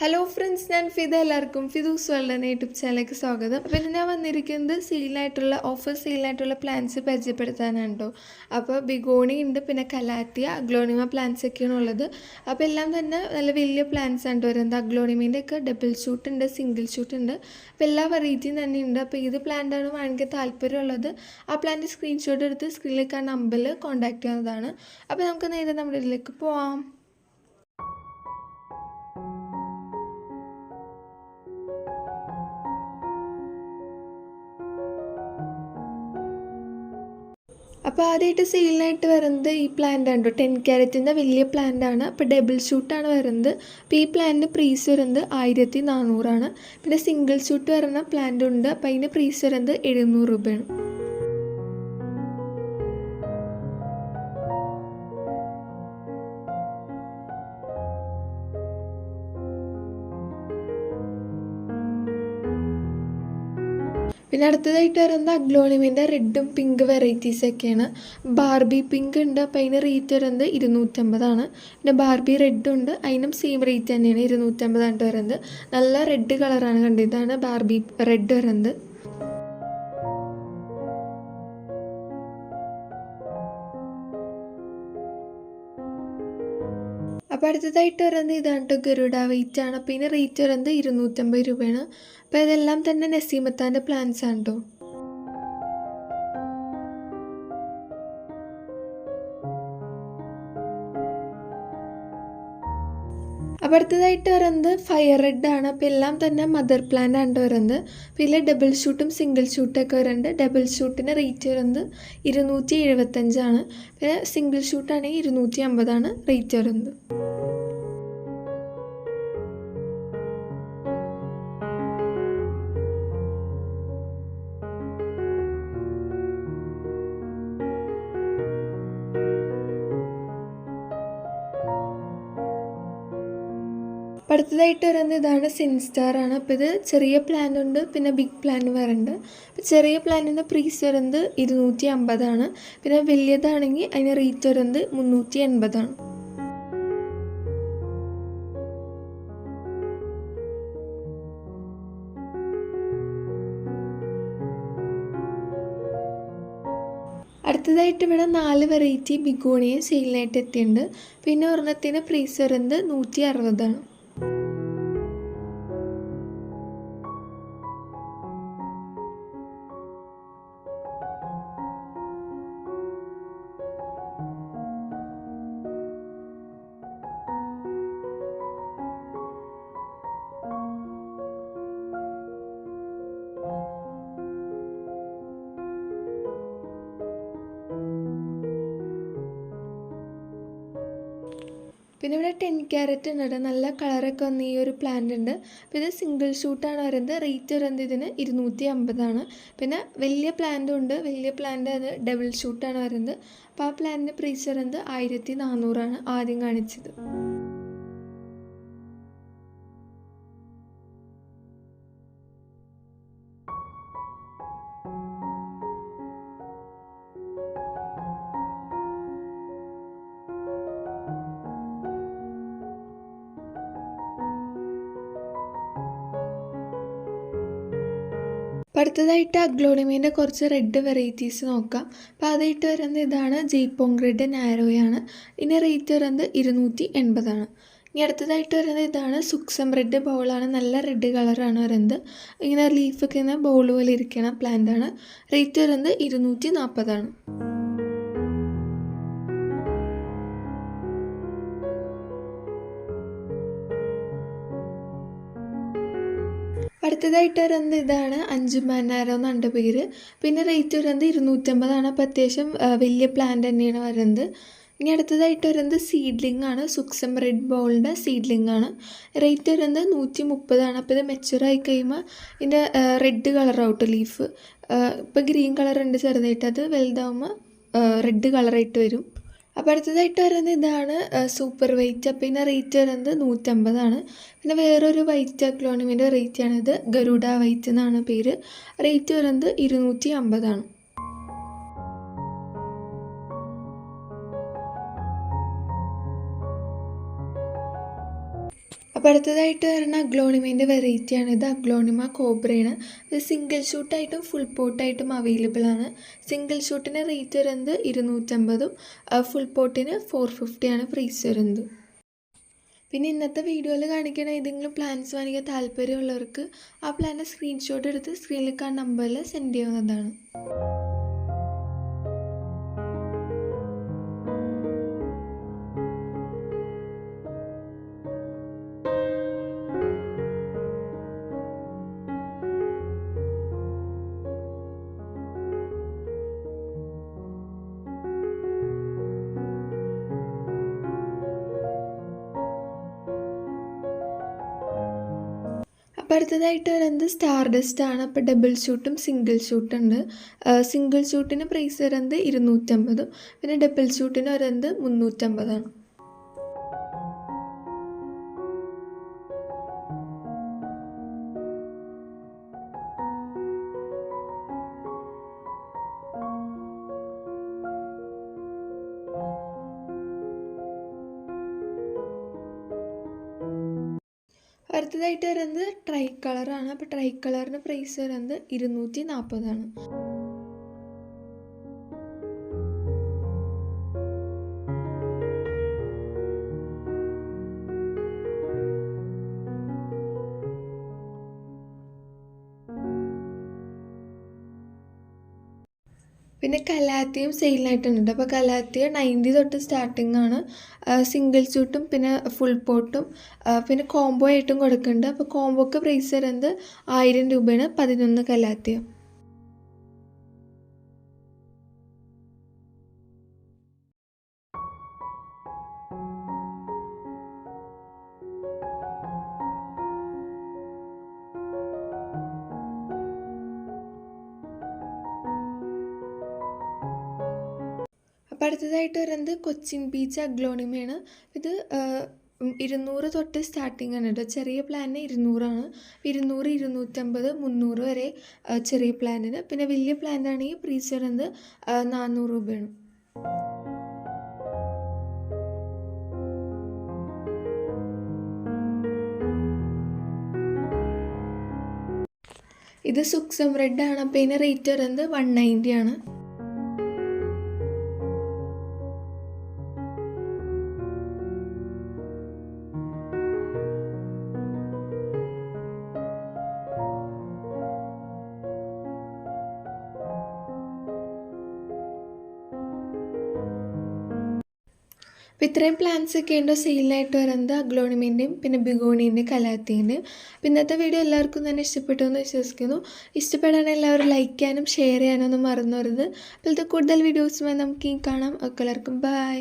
Hello friends ഞാൻ ഫിദ എല്ലാവർക്കും Fidu's world YouTube ചാനലിലേക്ക് സ്വാഗതം. അപ്പോൾ ഞാൻ വന്നിരിക്കുന്നത് സെയിലായിട്ടുള്ള ഓഫർ സെയിലായിട്ടുള്ള പ്ലാൻസ് പരിചയപ്പെടുത്താനാണ് കേട്ടോ അപ്പോൾ ബിഗോണി ഉണ്ട് പിന്നെ കലാത്തിയ അഗ്ലോണിമ പ്ലാൻസ് ഒക്കെയാണ് ഉള്ളത്. അപ്പോൾ എല്ലാം തന്നെ നല്ല വലിയ പ്ലാൻസ് ആണ് വരുന്നത്. അഗ്ലോണിമേന്റെ ഒക്കെ ഡബിൾ ഷൂട്ട് ഉണ്ട് സിംഗിൾ ഷൂട്ട് ഉണ്ട്. അപ്പോൾ എല്ലാ വെറൈറ്റിയും തന്നെ ഉണ്ട്. അപ്പോൾ ഏത് പ്ലാന്റാണ് വാങ്ങിക്കാൻ താല്പര്യമുള്ളത് ആ പ്ലാന്റ് സ്ക്രീൻഷോട്ട് എടുത്ത് സ്ക്രീനിലേക്ക് ആ നമ്പറിൽ കോൺടാക്ട് ചെയ്യുന്നതാണ് അപ്പോൾ നമുക്ക് നേരെ നമ്മുടെ ഇതിലേക്ക് പോവാം. അപ്പോൾ ആദ്യമായിട്ട് സെയിലിനായിട്ട് വരുന്നത് ഈ പ്ലാന്റ് ആണ് ടെൻ ക്യാരറ്റിന്റെ വലിയ പ്ലാന്റ് ആണ്. അപ്പോൾ ഡബിൾ ഷൂട്ടാണ് വരുന്നത്. അപ്പോൾ ഈ പ്ലാന്റിന് പ്രീസ് വരുന്നത് ആയിരത്തി നാനൂറാണ് പിന്നെ സിംഗിൾ ഷൂട്ട് വരുന്ന പ്ലാന്റ് ഉണ്ട്. അപ്പോൾ അതിന്റെ പ്രീസ് വരുന്നത് എഴുന്നൂറ് രൂപയാണ്. പിന്നെ അടുത്തതായിട്ട് വരുന്നത് അഗ്ലോണിമിന്റെ റെഡും പിങ്ക് വെറൈറ്റീസ് ഒക്കെയാണ്. ബാർബി പിങ്ക് ഉണ്ട് അപ്പോൾ അതിന് റേറ്റ് വരുന്നത് ഇരുന്നൂറ്റമ്പതാണ്. പിന്നെ ബാർബി റെഡ് ഉണ്ട് അതിനും സെയിം റേറ്റ് തന്നെയാണ് ഇരുന്നൂറ്റമ്പതാണ് വരുന്നത്. നല്ല റെഡ് കളറാണ് കണ്ടത് ഇതാണ് ബാർബി റെഡ് വരുന്നത്. അപ്പോൾ അടുത്തതായിട്ട് വരുന്നത് ഇതാണ് കേട്ടോ ഗരുഡ വെയിറ്റ് ആണ്. അപ്പോൾ ഇതിന് റേറ്റ് വരുന്നത് ഇരുന്നൂറ്റമ്പത് രൂപയാണ്. അപ്പോൾ ഇതെല്ലാം തന്നെ നസീമത്താന്റെ പ്ലാൻസ് ആണ് കേട്ടോ അപ്പോൾ അടുത്തതായിട്ട് വരുന്നത് ഫയർ റെഡ് ആണ്. അപ്പോൾ എല്ലാം തന്നെ മദർ പ്ലാന്റ് ആണ് വരുന്നത് പിന്നെ ഡബിൾ ഷൂട്ടും സിംഗിൾ ഷൂട്ടും ഒക്കെ വരുന്നുണ്ട്. ഡബിൾ ഷൂട്ടിന് റേറ്റ് വരുന്നത് ഇരുന്നൂറ്റി എഴുപത്തഞ്ചാണ് പിന്നെ സിംഗിൾ ഷൂട്ടാണെങ്കിൽ ഇരുന്നൂറ്റി അമ്പതാണ് റേറ്റ് വരുന്നത്. അടുത്തതായിട്ട് വരുന്ന ഇതാണ് സിൻസ്റ്റാർ ആണ്. അപ്പോൾ ഇത് ചെറിയ പ്ലാൻ ഉണ്ട് പിന്നെ ബിഗ് പ്ലാൻ വരുന്നുണ്ട് അപ്പോൾ ചെറിയ പ്ലാനിന്റെ പ്രൈസ് വരുന്നത് ഇരുന്നൂറ്റി അമ്പതാണ് പിന്നെ വലിയതാണെങ്കിൽ അതിന് റേറ്റ് വരുന്നത് മുന്നൂറ്റി എൺപതാണ് അടുത്തതായിട്ട് ഇവിടെ നാല് വെറൈറ്റി ബിഗോണിയും സെയിലിനായിട്ട് എത്തിയിട്ടുണ്ട്. പിന്നെ ഒരെണ്ണത്തിന് പ്രൈസ് വരുന്നത് നൂറ്റി അറുപതാണ് പിന്നെ ഇവിടെ ടെൻ ക്യാരറ്റ് ഉണ്ട് നല്ല കളറൊക്കെ വന്ന ഈ ഒരു പ്ലാന്റ് ഉണ്ട്. അപ്പോൾ ഇത് സിംഗിൾ ഷൂട്ടാണ് വരുന്നത് റേറ്റ് വരുന്നത് ഇതിന് ഇരുന്നൂറ്റി അമ്പതാണ് പിന്നെ വലിയ പ്ലാന്റും ഉണ്ട്. വലിയ പ്ലാന്റ് അത് ഡബിൾ ഷൂട്ടാണ് വരുന്നത് അപ്പോൾ ആ പ്ലാന്റിന്റെ പ്രൈസ് വരുന്നത് ആയിരത്തി നാനൂറാണ് ആദ്യം കാണിച്ചത്. അടുത്തതായിട്ട് അഗ്ലോണിമീന്റെ കുറച്ച് റെഡ് വെറൈറ്റീസ് നോക്കാം. അപ്പോൾ അതായിട്ട് വരുന്നത് ഇതാണ് ജയ്പോങ് റെഡ് നാരോയാണ് ഇതിന്റെ റേറ്റ് വരുന്നത് ഇരുന്നൂറ്റി എൺപതാണ് ഇനി അടുത്തതായിട്ട് വരുന്നത് ഇതാണ് സുക്സം റെഡ് ബോളാണ് നല്ല റെഡ് കളറാണ് വരുന്നത്. ഇങ്ങനെ ലീഫൊക്കെ ഇങ്ങനെ ബോൾ പോലെ ഇരിക്കണ പ്ലാന്റാണ് റേറ്റ് വരുന്നത് ഇരുന്നൂറ്റി നാൽപ്പതാണ് അടുത്തതായിട്ട് വരുന്നത് ഇതാണ്? അഞ്ചു അഞ്ചുമാനാരോ എന്നുണ്ട് പേര്. പിന്നെ റേറ്റ് വരുന്നത് ഇരുന്നൂറ്റമ്പതാണ് അപ്പോൾ അത്യാവശ്യം വലിയ പ്ലാന്റ് തന്നെയാണ് വരുന്നത് ഇനി അടുത്തതായിട്ട് വരുന്നത് സീഡ്ലിംഗ് ആണ്. സുക്സം റെഡ് ബോളിന്റെ സീഡ്ലിംഗ് ആണ്. റേറ്റ് വരുന്നത് നൂറ്റി മുപ്പതാണ് അപ്പോൾ ഇത് മെച്ചുറായി കഴിയുമ്പോൾ ഇതിന്റെ റെഡ് കളർ ഔട്ട് ലീഫ് ഇപ്പോൾ ഗ്രീൻ കളർ ഉണ്ട് ചെറുതായിട്ട്. അത് വലുതാവുമ്പോൾ റെഡ് കളറായിട്ട് വരും. അപ്പോൾ അടുത്തതായിട്ട് വരുന്നത് ഇതാണ് സൂപ്പർ വൈറ്റ് അപ്പം ഇതിന്റെ റേറ്റ് വരുന്നത് നൂറ്റമ്പതാണ്. പിന്നെ വേറൊരു വൈറ്റ് അക്ലോണിമിന്റെ റേറ്റ് ആണിത്. ഗരുഡ വൈറ്റ് എന്നാണ് പേര്. റേറ്റ് വരുന്നത് ഇരുന്നൂറ്റി അമ്പതാണ് അടുത്തതായിട്ട് വരുന്ന അഗ്ലോണിമേന്റെ വെറൈറ്റിയാണ് ഇത് അഗ്ലോണിമ കോബ്രയാണ് ഇത് സിംഗിൾ ഷൂട്ടായിട്ടും ഫുൾ പോട്ടായിട്ടും അവൈലബിൾ ആണ്. സിംഗിൾ ഷൂട്ടിന് റേറ്റ് വരുന്നത് ഇരുന്നൂറ്റമ്പതും ഫുൾ പോട്ടിന് ഫോർ ഫിഫ്റ്റിയാണ് പ്രൈസ് വരുന്നത്. പിന്നെ ഇന്നത്തെ വീഡിയോയിൽ കാണിക്കുന്ന ഏതെങ്കിലും പ്ലാൻസ് വാങ്ങിക്കാൻ താല്പര്യമുള്ളവർക്ക് ആ പ്ലാന്റെ സ്ക്രീൻഷോട്ട് എടുത്ത് സ്ക്രീനിൽ കാണുന്ന നമ്പറിൽ സെൻഡ് ചെയ്യാവുന്നതാണ്. അടുത്തതായിട്ട് വരുന്നത് സ്റ്റാർ ഡസ്റ്റ് ആണ് അപ്പോൾ ഡബിൾ ഷൂട്ടും സിംഗിൾ ഷൂട്ടും ഉണ്ട്. സിംഗിൾ ഷൂട്ടിന് പ്രൈസ് വരുന്നത് ഇരുന്നൂറ്റമ്പതും പിന്നെ ഡബിൾ ഷൂട്ടിന് വരുന്നത് മുന്നൂറ്റമ്പതാണ്. അടുത്തതായിട്ട് വരുന്നത് ട്രൈ കളറാണ് അപ്പോൾ ട്രൈ കളറിന് പ്രൈസ് വരുന്നത് ഇരുന്നൂറ്റി നാൽപ്പതാണ് പിന്നെ കലാത്തിയും സെയിലായിട്ടുണ്ട് അപ്പോൾ കലാത്തിയ നയന്റി തൊട്ട് സ്റ്റാർട്ടിംഗ് ആണ്. സിംഗിൾ സ്യൂട്ടും പിന്നെ ഫുൾ പോട്ടും പിന്നെ കോംബോ ആയിട്ടും കൊടുക്കുന്നുണ്ട്. അപ്പോൾ കോംബോക്ക് പ്രൈസ് വരുന്നത് ആയിരം രൂപയാണ് പതിനൊന്ന് കലാത്തിയ. അടുത്തതായിട്ട് വരുന്നത് കൊച്ചിൻ ബീച്ച് അഗ്ലോണിമയാണ്. ഇത് ഇരുന്നൂറ് തൊട്ട് സ്റ്റാർട്ടിംഗ് ആണ് കേട്ടോ. ചെറിയ പ്ലാനിന് ഇരുന്നൂറാണ്. ഇരുന്നൂറ് ഇരുന്നൂറ്റമ്പത് മുന്നൂറ് വരെ ചെറിയ പ്ലാനിന് പിന്നെ വലിയ പ്ലാനാണെങ്കിൽ പ്രീസ് വരുന്നത് നാനൂറ് രൂപയാണ്. ഇത് സുക്സം റെഡ് ആണ്. അപ്പോൾ ഇതിന് റേറ്റ് വരുന്നത് വൺ നയന്റി ആണ്. അപ്പോൾ ഇത്രയും പ്ലാൻസ് ഒക്കെ ഉണ്ട്. സെയിലായിട്ട് വരുന്നത് അഗ്ലോണിമിന്റെയും പിന്നെ ബിഗോണീന്റെയും കലാത്തീന്റെയും അപ്പോൾ ഇന്നത്തെ വീഡിയോ എല്ലാവർക്കും തന്നെ ഇഷ്ടപ്പെട്ടു എന്ന് വിശ്വസിക്കുന്നു. ഇഷ്ടപ്പെടാൻ എല്ലാവരും ലൈക്ക് ചെയ്യാനും ഷെയർ ചെയ്യാനും ഒന്നും മറന്നു വരുന്നത് അപ്പോൾ ഇത് കൂടുതൽ വീഡിയോസുമായി നമുക്ക് ഈ കാണാം. ഒക്കെ എല്ലാവർക്കും ബൈ